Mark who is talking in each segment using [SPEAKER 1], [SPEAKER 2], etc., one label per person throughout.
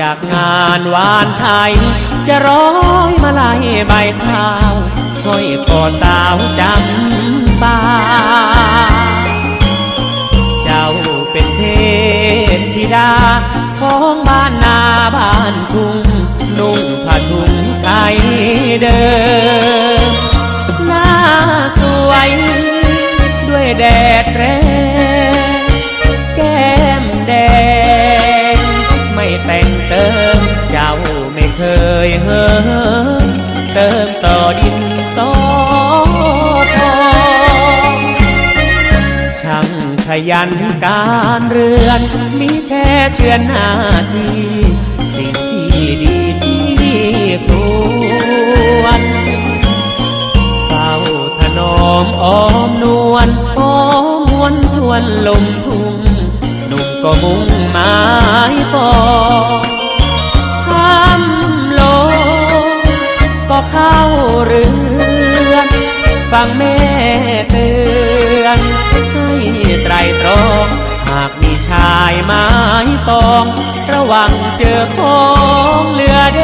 [SPEAKER 1] จากงานวานไทย จะร้อยมาลายใบข้าวห้อยคอสาวจำปาเจ้าเป็นเทพธิดา ของบ้านนาบ้านทุ่งนุ่งผ้าถุงไทยเดิมหน้าสวย ด้วยแดดแรง เติม เจ้าไม่เคยเหิมเติมต่อดินสอทองช่างขยันการเรือน มีแช่เชือนหน้าทีสิ่งที่ดีที่ควรเฝ้าถนอมอ้อมนวลอ้อมมวนทวนลมทุ่งหนุ่มก็มุ่ง ฟังแม่เตือน ให้ไตรตรอง หากมีชายไม้ตอง ระวังเจอของเหลือเด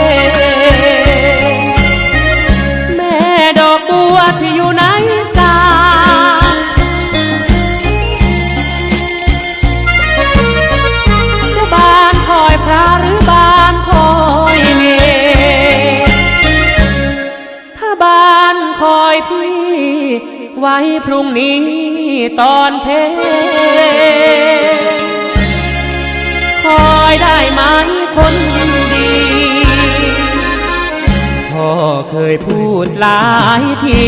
[SPEAKER 1] ไว้พรุ่งนี้ตอนเพลคอยได้ไหมคนดี พ่อเคยพูดหลายที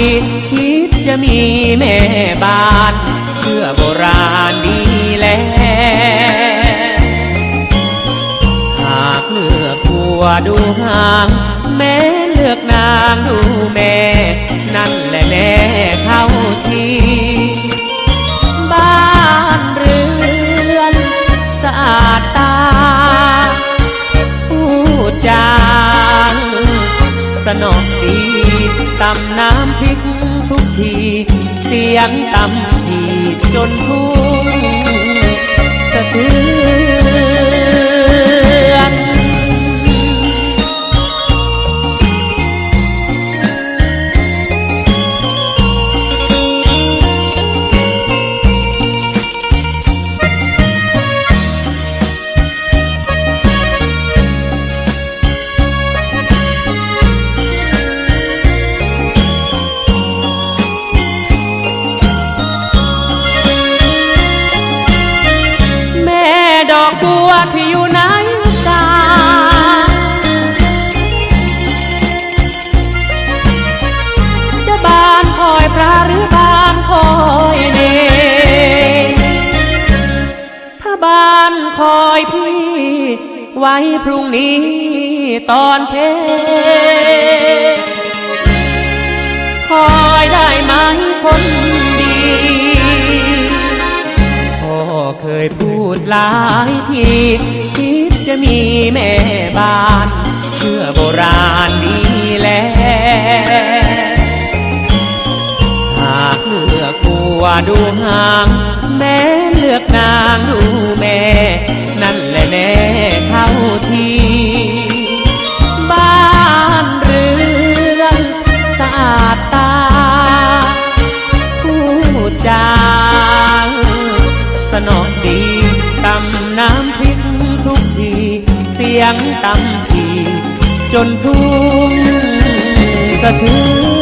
[SPEAKER 1] คิดจะมีแม่บ้าน เชื่อโบราณดีแล้วหากเลือกผัวดูห่างำน้ำพริกทุกที เสียงตำทีจนทุ่งสะเทือน ไว้พรุ่งนี้ตอนเพลคอยได้ไหมคนดี พ่อเคยพูดหลายทีคิดจะมีแม่บ้าน เชื่อโบราณดีแล้วหากเลือกผัวดูห่าง แม่เลือกนางดูแม่ นั่นแหละแน่ ยงตำทีจนทุ่งสะเทือน